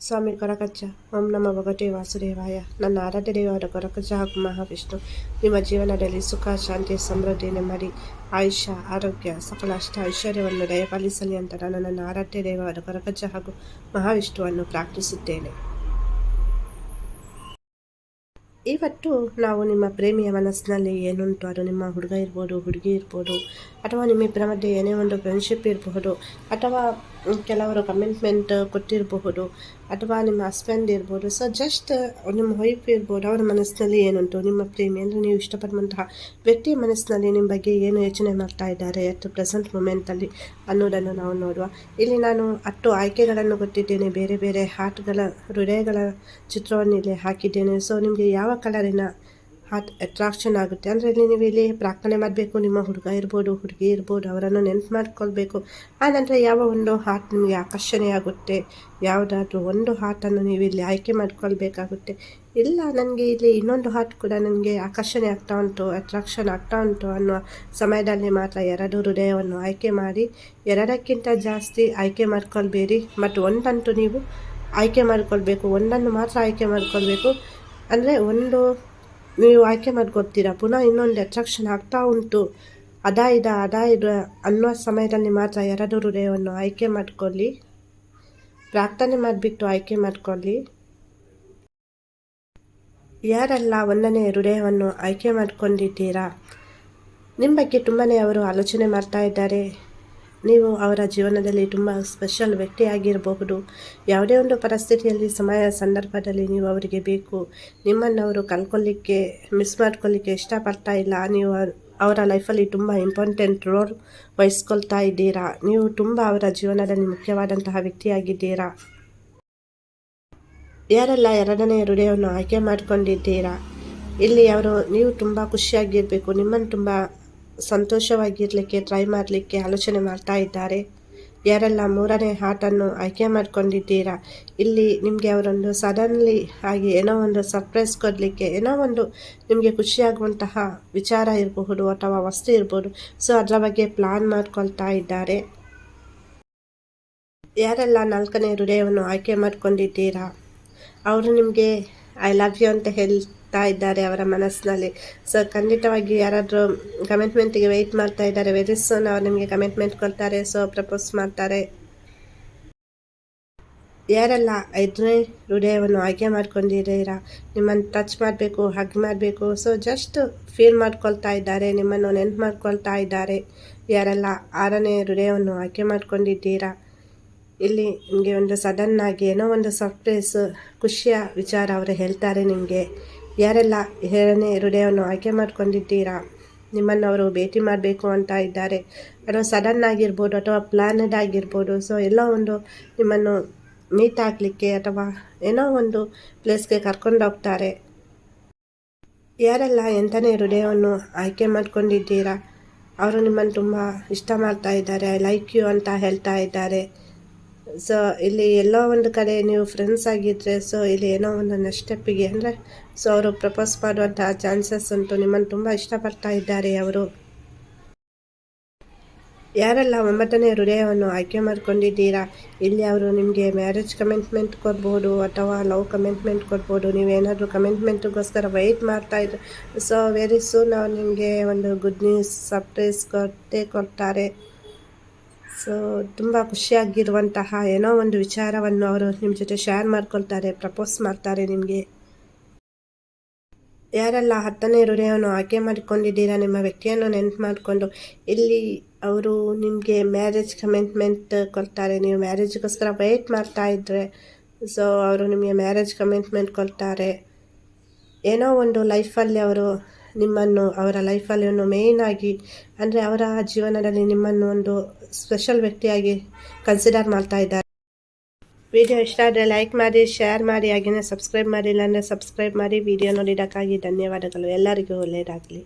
ಸ್ವಾಮಿ ಕೊರಕಚ್ಚ ಓಂ ನಮ್ಮ ಭಗವತೆ ವಾಸುದೇವಾಯ ನನ್ನ ಆರಾಧ್ಯ ದೇವರ ಕೊರಕಚ್ಚ ಹಾಗೂ ಮಹಾವಿಷ್ಣು ನಿಮ್ಮ ಜೀವನದಲ್ಲಿ ಸುಖ ಶಾಂತಿ ಸಮೃದ್ಧಿ ನೆಮ್ಮದಿ ಆಯುಷ್ಯ ಆರೋಗ್ಯ ಸಕಲ ಅಷ್ಟ ಐಶ್ವರ್ಯವನ್ನು ದಯಪಾಲಿಸಲಿ ಅಂತ ನಾನು ನನ್ನ ಆರಾಧ್ಯ ದೇವರ ಕೊರಕಚ್ಚ ಹಾಗೂ ಮಹಾವಿಷ್ಣುವನ್ನು ಪ್ರಾರ್ಥಿಸುತ್ತೇನೆ. ಇವತ್ತು ನಾವು ನಿಮ್ಮ ಪ್ರೇಮಿಯ ಮನಸ್ಸಿನಲ್ಲಿ ಏನುಂಟು? ಅದು ನಿಮ್ಮ ಹುಡುಗ ಇರ್ಬೋದು, ಹುಡುಗಿ ಇರ್ಬೋದು, ಅಥವಾ ನಿಮ್ಮಿಬ್ಬರ ಮಧ್ಯೆ ಏನೇ ಒಂದು ಫ್ರೆಂಡ್ಶಿಪ್ ಇರಬಹುದು ಅಥವಾ ಕೆಲವರು ಕಮಿಟ್ಮೆಂಟ್ ಕೊಟ್ಟಿರಬಹುದು ಅಥವಾ ನಿಮ್ಮ ಹಸ್ಬೆಂಡ್ ಇರ್ಬೋದು ಸೊ ಜಸ್ಟ್ ನಿಮ್ಮ ವೈಫ್ ಇರ್ಬೋದು, ಅವರ ಮನಸ್ಸಿನಲ್ಲಿ ಏನುಂಟು? ನಿಮ್ಮ ಪ್ರೇಮಿ ಅಂದರೆ ನೀವು ಇಷ್ಟಪಡುವಂತಹ ವ್ಯಕ್ತಿಯ ಮನಸ್ಸಿನಲ್ಲಿ ನಿಮ್ಮ ಬಗ್ಗೆ ಏನು ಯೋಚನೆ ಮಾಡ್ತಾ ಇದ್ದಾರೆ ಅಟ್ ಪ್ರೆಸೆಂಟ್ ಮೂಮೆಂಟಲ್ಲಿ ಅನ್ನೋದನ್ನು ನಾವು ನೋಡುವ. ಇಲ್ಲಿ ನಾನು ಹತ್ತು ಆಯ್ಕೆಗಳನ್ನು ಕೊಟ್ಟಿದ್ದೇನೆ, ಬೇರೆ ಬೇರೆ ಹಾರ್ಟ್ಗಳ ಹೃದಯಗಳ ಚಿತ್ರವನ್ನು ಇಲ್ಲಿ ಹಾಕಿದ್ದೇನೆ. ಸೊ ನಿಮಗೆ ಯಾವ ಕಲರಿನ ಹಾರ್ಟ್ ಅಟ್ರಾಕ್ಷನ್ ಆಗುತ್ತೆ. ಅಂದರೆ ಇಲ್ಲಿ ನೀವು ಇಲ್ಲಿ ಪ್ರಾರ್ಥನೆ ಮಾಡಬೇಕು, ನಿಮ್ಮ ಹುಡುಗ ಇರ್ಬೋದು, ಹುಡುಗಿ ಇರ್ಬೋದು, ಅವರನ್ನು ನೆನ್ಪು ಮಾಡ್ಕೊಳ್ಬೇಕು. ಆನಂತರ ನಂತರ ಯಾವ ಒಂದು ಹಾಟ್ ನಿಮಗೆ ಆಕರ್ಷಣೆ ಆಗುತ್ತೆ, ಯಾವುದಾದ್ರೂ ಒಂದು ಹಾಟನ್ನು ನೀವು ಇಲ್ಲಿ ಆಯ್ಕೆ ಮಾಡ್ಕೊಳ್ಬೇಕಾಗುತ್ತೆ. ಇಲ್ಲ, ನನಗೆ ಇಲ್ಲಿ ಇನ್ನೊಂದು ಹಾಟ್ ಕೂಡ ನನಗೆ ಆಕರ್ಷಣೆ ಆಗ್ತಾ ಉಂಟು ಅಟ್ರಾಕ್ಷನ್ ಆಗ್ತಾ ಉಂಟು ಅನ್ನುವ ಸಮಯದಲ್ಲಿ ಮಾತ್ರ ಎರಡು ಹೃದಯವನ್ನು ಆಯ್ಕೆ ಮಾಡಿ, ಎರಡಕ್ಕಿಂತ ಜಾಸ್ತಿ ಆಯ್ಕೆ ಮಾಡ್ಕೊಳ್ಬೇಡಿ. ಮತ್ತು ಒಂದಂತೂ ನೀವು ಆಯ್ಕೆ ಮಾಡ್ಕೊಳ್ಬೇಕು, ಒಂದನ್ನು ಮಾತ್ರ ಆಯ್ಕೆ ಮಾಡ್ಕೊಳ್ಬೇಕು. ಅಂದರೆ ಒಂದು ನೀವು ಆಯ್ಕೆ ಮಾಡ್ಕೊತೀರಾ ಪುನಃ ಇನ್ನೊಂದು ಅಟ್ರಾಕ್ಷನ್ ಆಗ್ತಾ ಉಂಟು. ಅದಾ ಇದ ಅದಾ ಇದ ಅನ್ನೋ ಸಮಯದಲ್ಲಿ ಮಾತ್ರ ಎರಡು ಹೃದಯವನ್ನು ಆಯ್ಕೆ ಮಾಡ್ಕೊಳ್ಳಿ. ಪ್ರಾರ್ಥನೆ ಮಾಡಿಬಿಟ್ಟು ಆಯ್ಕೆ ಮಾಡ್ಕೊಳ್ಳಿ. ಯಾರೆಲ್ಲ ಒಂದನೇ ಹೃದಯವನ್ನು ಆಯ್ಕೆ ಮಾಡ್ಕೊಂಡಿದ್ದೀರಾ? ನಿಮ್ಮ ಬಗ್ಗೆ ತುಂಬಾ ಅವರು ಆಲೋಚನೆ ಮಾಡ್ತಾ ಇದ್ದಾರೆ. ನೀವು ಅವರ ಜೀವನದಲ್ಲಿ ತುಂಬ ಸ್ಪೆಷಲ್ ವ್ಯಕ್ತಿಯಾಗಿರಬಹುದು ಯಾವುದೇ ಒಂದು ಪರಿಸ್ಥಿತಿಯಲ್ಲಿ, ಸಮಯ ಸಂದರ್ಭದಲ್ಲಿ ನೀವು ಅವರಿಗೆ ಬೇಕು. ನಿಮ್ಮನ್ನು ಅವರು ಕಲ್ಕೊಳ್ಳಿಕ್ಕೆ ಮಿಸ್ ಮಾಡ್ಕೊಳ್ಳಿಕ್ಕೆ ಇಷ್ಟಪಡ್ತಾ ಇಲ್ಲ. ನೀವು ಅವರ ಲೈಫಲ್ಲಿ ತುಂಬ ಇಂಪಾರ್ಟೆಂಟ್ ರೋಲ್ ವಹಿಸ್ಕೊಳ್ತಾ ಇದ್ದೀರಾ. ನೀವು ತುಂಬ ಅವರ ಜೀವನದಲ್ಲಿ ಮುಖ್ಯವಾದಂತಹ ವ್ಯಕ್ತಿಯಾಗಿದ್ದೀರಾ. ಯಾರೆಲ್ಲ ಎರಡನೇ ಹೃದಯವನ್ನು ಆಯ್ಕೆ ಮಾಡಿಕೊಂಡಿದ್ದೀರಾ. ಇಲ್ಲಿ ಅವರು, ನೀವು ತುಂಬ ಖುಷಿಯಾಗಿರಬೇಕು. ನಿಮ್ಮನ್ನು ತುಂಬ ಸಂತೋಷವಾಗಿರಲಿಕ್ಕೆ ಟ್ರೈ ಮಾಡಲಿಕ್ಕೆ ಆಲೋಚನೆ ಮಾಡ್ತಾ ಇದ್ದಾರೆ. ಯಾರೆಲ್ಲ ಮೂರನೇ ಹಾಟನ್ನು ಆಯ್ಕೆ ಮಾಡ್ಕೊಂಡಿದ್ದೀರಾ? ಇಲ್ಲಿ ನಿಮಗೆ ಅವರೊಂದು ಸಡನ್ಲಿ ಆಗಿ ಏನೋ ಒಂದು ಸರ್ಪ್ರೈಸ್ ಕೊಡಲಿಕ್ಕೆ, ಏನೋ ಒಂದು ನಿಮಗೆ ಖುಷಿಯಾಗುವಂತಹ ವಿಚಾರ ಇರಬಹುದು ಅಥವಾ ವಸ್ತು ಇರ್ಬೋದು. ಸೊ ಅದರ ಬಗ್ಗೆ ಪ್ಲಾನ್ ಮಾಡ್ಕೊಳ್ತಾ ಇದ್ದಾರೆ. ಯಾರೆಲ್ಲ ನಾಲ್ಕನೇ ಹೃದಯವನ್ನು ಆಯ್ಕೆ ಮಾಡ್ಕೊಂಡಿದ್ದೀರಾ? ಅವರು ನಿಮಗೆ ಐ ಲವ್ ಯು ಅಂತ ಹೇಳಿ ತಾ ಇದ್ದಾರೆ ಅವರ ಮನಸ್ಸಿನಲ್ಲಿ. ಸೊ ಖಂಡಿತವಾಗಿ ಯಾರಾದರೂ ಕಮಿಟ್ಮೆಂಟಿಗೆ ವೆಯ್ಟ್ ಮಾಡ್ತಾ ಇದ್ದಾರೆ ವೆರಿ ಸೋನ್ ಅವ್ರು ನಿಮಗೆ ಕಮಿಟ್ಮೆಂಟ್ ಕೊಡ್ತಾರೆ ಸೊ ಪ್ರಪೋಸ್ ಮಾಡ್ತಾರೆ. ಯಾರೆಲ್ಲ ಐದನೇ ಹೃದಯವನ್ನು ಆಯ್ಕೆ ಮಾಡ್ಕೊಂಡಿದ್ದೀರಾ, ನಿಮ್ಮನ್ನು ಟಚ್ ಮಾಡಬೇಕು ಹಗ್ ಮಾಡಬೇಕು ಸೊ ಜಸ್ಟ್ ಫೀಲ್ ಮಾಡ್ಕೊಳ್ತಾ ಇದ್ದಾರೆ, ನಿಮ್ಮನ್ನು ನೆನ್ಪು ಮಾಡ್ಕೊಳ್ತಾ ಇದ್ದಾರೆ. ಯಾರೆಲ್ಲ ಆರನೇ ಹೃದಯವನ್ನು ಆಯ್ಕೆ ಮಾಡ್ಕೊಂಡಿದ್ದೀರಾ, ಇಲ್ಲಿ ನಿಮಗೆ ಒಂದು ಸಡನ್ನಾಗಿ ಏನೋ ಒಂದು ಸರ್ಪ್ರೈಸ್ ಖುಷಿಯ ವಿಚಾರ ಅವರು ಹೇಳ್ತಾರೆ ನಿಮಗೆ. ಯಾರೆಲ್ಲ ಎರಡನೇ ಹೃದಯವನ್ನು ಆಯ್ಕೆ ಮಾಡ್ಕೊಂಡಿದ್ದೀರಾ? ನಿಮ್ಮನ್ನು ಅವರು ಭೇಟಿ ಮಾಡಬೇಕು ಅಂತ ಇದ್ದಾರೆ. ಅಥವಾ ಸಡನ್ ಆಗಿರ್ಬೋದು ಅಥವಾ ಪ್ಲ್ಯಾನಡ್ ಆಗಿರ್ಬೋದು. ಸೊ, ಎಲ್ಲ ಒಂದು ನಿಮ್ಮನ್ನು ಮೀಟ್ ಆಗಲಿಕ್ಕೆ ಅಥವಾ ಏನೋ ಒಂದು ಪ್ಲೇಸ್ಗೆ ಕರ್ಕೊಂಡು ಹೋಗ್ತಾರೆ. ಯಾರೆಲ್ಲ ಎಂಥನೇ ಹೃದಯವನ್ನು ಆಯ್ಕೆ ಮಾಡ್ಕೊಂಡಿದ್ದೀರಾ? ಅವರು ನಿಮ್ಮನ್ನು ತುಂಬ ಇಷ್ಟ ಮಾಡ್ತಾ ಇದ್ದಾರೆ. ಐ ಲೈಕ್ ಯು ಅಂತ ಹೇಳ್ತಾ ಇದ್ದಾರೆ. ಸೊ ಇಲ್ಲಿ ಎಲ್ಲೋ ಒಂದು ಕಡೆ ನೀವು ಫ್ರೆಂಡ್ಸ್ ಆಗಿದ್ದರೆ ಸೊ ಇಲ್ಲಿ ಏನೋ ಒಂದು ನೆಕ್ಸ್ಟ್ ಸ್ಟೆಪ್ಪಿಗೆ ಅಂದರೆ ಸೊ ಅವರು ಪ್ರಪೋಸ್ ಮಾಡುವಂಥ ಚಾನ್ಸಸ್ ಉಂಟು. ನಿಮ್ಮನ್ನು ತುಂಬ ಇಷ್ಟಪಡ್ತಾ ಇದ್ದಾರೆ ಅವರು. ಯಾರೆಲ್ಲ ಒಂಬತ್ತನೇ ಹೃದಯವನ್ನು ಆಯ್ಕೆ ಮಾಡ್ಕೊಂಡಿದ್ದೀರಾ? ಇಲ್ಲಿ ಅವರು ನಿಮಗೆ ಮ್ಯಾರೇಜ್ ಕಮಿಟ್ಮೆಂಟ್ ಕೊಡ್ಬೋದು ಅಥವಾ ಲವ್ ಕಮಿಟ್ಮೆಂಟ್ ಕೊಡ್ಬೋದು. ನೀವೇನಾದರೂ ಕಮಿಟ್ಮೆಂಟ್ಗೋಸ್ಕರ ವೆಯ್ಟ್ ಮಾಡ್ತಾ ಇದ್ರೆ ಸೊ ವೆರಿ ಸೂನ್ ಅವ್ರು ನಿಮಗೆ ಒಂದು ಗುಡ್ ನ್ಯೂಸ್ ಸರ್ಪ್ರೈಸ್ ಕೊಟ್ಟೇ ಕೊಡ್ತಾರೆ. ಸೊ ತುಂಬ ಖುಷಿಯಾಗಿರುವಂತಹ ಏನೋ ಒಂದು ವಿಚಾರವನ್ನು ಅವರು ನಿಮ್ಮ ಜೊತೆ ಶೇರ್ ಮಾಡ್ಕೊಳ್ತಾರೆ ಪ್ರಪೋಸ್ ಮಾಡ್ತಾರೆ ನಿಮಗೆ. ಯಾರೆಲ್ಲ ಹತ್ತನೇ ಹೃದಯವನ್ನು ಆಯ್ಕೆ ಮಾಡಿಕೊಂಡಿದ್ದೀರಾ, ನಿಮ್ಮ ವ್ಯಕ್ತಿಯನ್ನು ನೆನ್ಪು ಮಾಡಿಕೊಂಡು, ಇಲ್ಲಿ ಅವರು ನಿಮಗೆ ಮ್ಯಾರೇಜ್ ಕಮಿಟ್ಮೆಂಟ್ ಕೊಡ್ತಾರೆ. ನೀವು ಮ್ಯಾರೇಜ್ಗೋಸ್ಕರ ವೆಯ್ಟ್ ಮಾಡ್ತಾ ಇದ್ದರೆ ಸೊ ಅವರು ನಿಮಗೆ ಮ್ಯಾರೇಜ್ ಕಮಿಟ್ಮೆಂಟ್ ಕೊಡ್ತಾರೆ. ಏನೋ ಒಂದು ಲೈಫಲ್ಲಿ ಅವರು ನಿಮ್ಮನ್ನು ಅವರ ಲೈಫಲ್ಲಿ ಒಂದು ಆಗಿ, ಅಂದರೆ ಅವರ ಜೀವನದಲ್ಲಿ ನಿಮ್ಮನ್ನು ಒಂದು ಸ್ಪೆಷಲ್ ವ್ಯಕ್ತಿಯಾಗಿ ಕನ್ಸಿಡರ್ ಮಾಡ್ತಾ ಇದ್ದಾರೆ. ವಿಡಿಯೋ ಇಷ್ಟ ಆದರೆ ಲೈಕ್ ಮಾಡಿ ಶೇರ್ ಮಾಡಿ ಹಾಗೆಯೇ ಸಬ್ಸ್ಕ್ರೈಬ್ ಮಾಡಿಲ್ಲ ಅಂದರೆ ಸಬ್ಸ್ಕ್ರೈಬ್ ಮಾಡಿ. ವಿಡಿಯೋ ನೋಡಿದ್ದಕ್ಕಾಗಿ ಧನ್ಯವಾದಗಳು. ಎಲ್ಲರಿಗೂ ಒಳ್ಳೆಯದಾಗಲಿ.